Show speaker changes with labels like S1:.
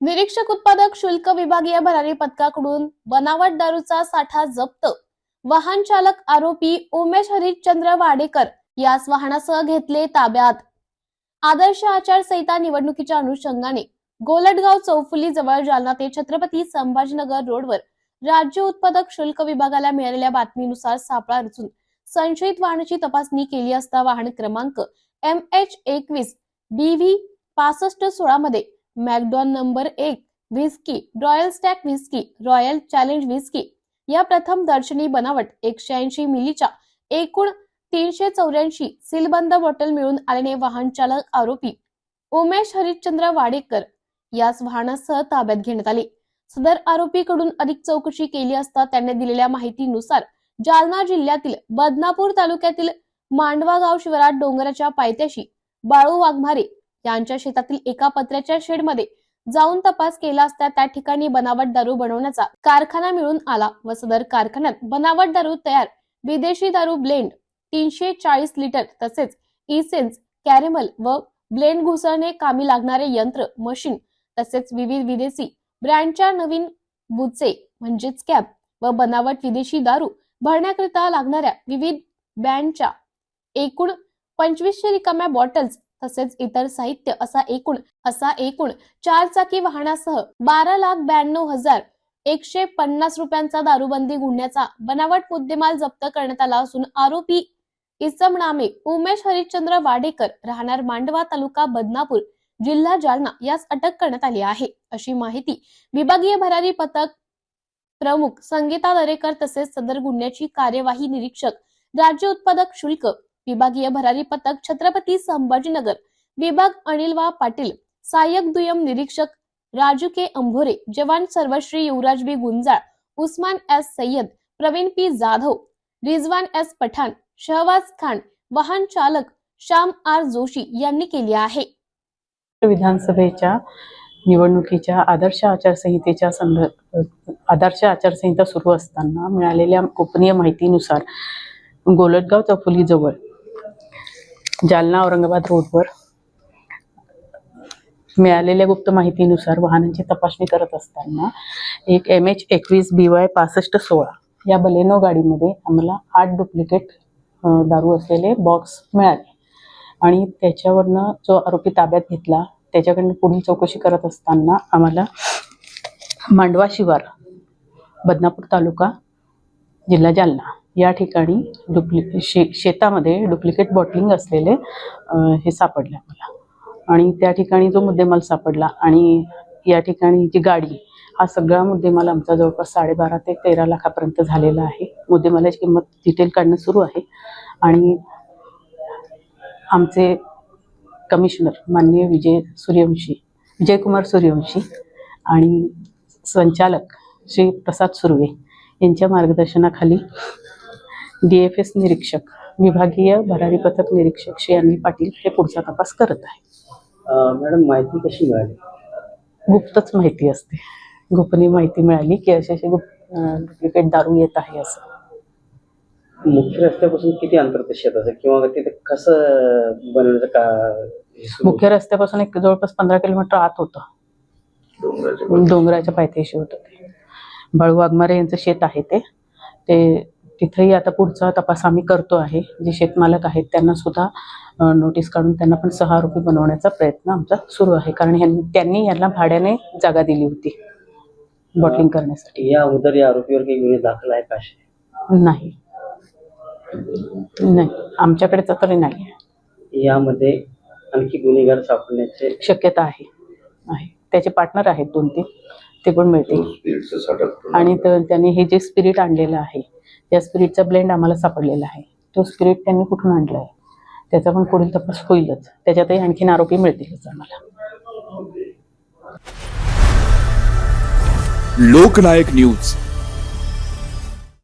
S1: निरीक्षक उत्पादक शुल्क विभागीय भरारी पथकाकडून बनावट दारूचा साठा जप्त. वाहन चालक आरोपी उमेश हरिश्चंद्र वाडेकर यास वाहनासह घेतले ताब्यात. आदर्श आचारसंहिता निवडणुकीच्या अनुषंगाने गोलटगाव चौफुली जवळ जालना ते छत्रपती संभाजीनगर रोडवर राज्य उत्पादक शुल्क विभागाला मिळालेल्या बातमीनुसार सापळा रचून संशयित वाहनाची तपासणी केली असता वाहन क्रमांक एम एच एकवीस बी व्ही पासष्ट सोळा मध्ये मॅकडॉन नंबर एक whisky royal stag whisky royal challenge whisky. या प्रथम दर्शनी बनावट एकशे ऐंशी मिलीच्या एकूण तीनशे चौऱ्याऐंशी सीलबंद बॉटल मिळून आल्याने वाहन चालक आरोपी उमेश हरिश्चंद्र वाडेकर यास वाहनासह ताब्यात घेण्यात आले. सदर आरोपीकडून अधिक चौकशी केली असता त्यांनी दिलेल्या माहितीनुसार जालना जिल्ह्यातील बदनापूर तालुक्यातील मांडवा गाव शिवारात डोंगराच्या पायथ्याशी बाळू वाघमारे यांच्या शेतातील एका पत्र्याच्या शेडमध्ये जाऊन तपास केला असता त्या ठिकाणी बनावट दारू बनवण्याचा कारखाना मिळून आला व सदर कारखान्यात बनावट दारू तयार विदेशी दारू ब्लेंड तीनशे चाळीस लिटर तसेच इसेन्स कॅरेमल व ब्लेंड घुसळणे कामी लागणारे यंत्र मशीन तसेच विविध विदेशी ब्रँडच्या नवीन बुचे म्हणजेच कॅप व बनावट विदेशी दारू भरण्याकरिता लागणाऱ्या विविध बँडच्या एकूण पंचवीसशे रिकाम्या बॉटल्स तसेच इतर साहित्य असा एकूण असा एकूण चार चाकी वाहनासह बारा लाख ब्याण्णव हजार एकशे पन्नास रुपयांचा दारूबंदी गुन्ह्याचा बनावट मुद्देमाल जप्त करण्यात आला असून आरोपी इसम नामे उमेश हरिश्चंद्र वाडेकर राहणार मांडवा तालुका बदनापूर जिल्हा जालना यास अटक करण्यात आली आहे. अशी माहिती विभागीय भरारी पथक प्रमुख संगीता दरेकर तसेच सदर गुन्ह्याची कार्यवाही निरीक्षक राज्य उत्पादक शुल्क विभागीय भरारी पथक छत्रपती संभाजीनगर विभाग अनिलवा पाटील सहाय्यक दुय्यम निरीक्षक राजू के अंभोरे जवान सर्वश्री Yuvraj B Gunjal Usman S Sayyad Pravin P Jadhav Rizwan S Pathan Shahwaz Khan वाहन चालक श्याम आर जोशी यांनी केली आहे.
S2: विधानसभेच्या निवडणुकीच्या आदर्श आचारसंहितेच्या संदर्भ आदर्श आचारसंहिता सुरू असताना मिळालेल्या गोपनीय माहितीनुसार गोलटगाव चौफुलीजवळ जालना औरंगाबाद रोडवर मिळालेल्या गुप्त माहितीनुसार वाहनांची तपासणी करत असताना एक एम एच एकवीस बी वाय पासष्ट सोळा या बलेनो गाडीमध्ये आम्हाला आठ डुप्लिकेट दारू असलेले बॉक्स मिळाले. आणि त्याच्यावरनं जो आरोपी ताब्यात घेतला त्याच्याकडनं पुढील चौकशी करत असताना आम्हाला मांडवा शिवार बदनापूर तालुका जिल्हा जालना या ठिकाणी डुप्लिके शे शेतामध्ये डुप्लिकेट बॉटलिंग असलेले हे सापडले आम्हाला. आणि त्या ठिकाणी जो मुद्देमाल सापडला आणि या ठिकाणी जी गाडी हा सगळा मुद्देमाल आमचा जवळपास साडेबारा ते तेरा लाखापर्यंत झालेला आहे. मुद्देमालाची किंमत डिटेल काढणं सुरू आहे. आणि आमचे कमिशनर माननीय विजय सूर्यवंशी विजयकुमार सूर्यवंशी आणि संचालक श्री प्रसाद सुर्वे यांच्या मार्गदर्शनाखाली डी एफ एस निरीक्षक विभागीय भरारी पथक निरीक्षक श्री अनिल पाटील हे पुढचा तपास करत आहे
S3: मॅडम माहिती कशी मिळाली?
S2: गुप्तच माहिती असते. गोपनीय माहिती मिळाली की असे असे गुप डुप्लिकेट दारू येत आहे असं.
S3: मुख्य रस्त्यापासून किती अंतर ते शेताचं किंवा तिथे कसं बनवण्याचं का हे
S2: मुख्य रस्त्यापासून एक जवळपास पंधरा किलोमीटर आत होतं.
S3: डोंगराच्या
S2: डोंगराच्या पायथ्याशी होतं ते. बाळू वाघमारे यांचं शेत आहे ते. ते तिथेही आता पुढचा तपास आम्ही करतो आहे. जे शेतमालक आहेत त्यांना सुद्धा नोटीस काढून त्यांना पण सहा आरोपी बनवण्याचा प्रयत्न आमचा सुरू आहे. कारण ह्यां- त्यांनी यांना भाड्याने जागा दिली होती. बॉटलिंग करण्यासाठी.
S3: या अगोदर या आरोपीवर काही गुन्हे दाखल आहे का?
S2: नाही. नाही. आमच्याकडे तर नाही.
S3: यामध्ये आणखी गुन्हेगार सापडण्याचे
S2: शक्यता आहे. आहे. त्याचे पार्टनर आहेत दोन तीन. ते पण मिळतील. आणि तर त्यांनी हे जे स्पिरिट आणलेलं आहे त्या स्पिरिटचा ब्लेंड आम्हाला सापडलेला आहे. तो स्पिरिट त्यांनी कुठून आणला आहे त्याचा पण पुढील तपास होईलच. त्याच्यातही आणखीन आरोपी मिळतीलच आम्हाला.
S4: लोकनायक न्यूज.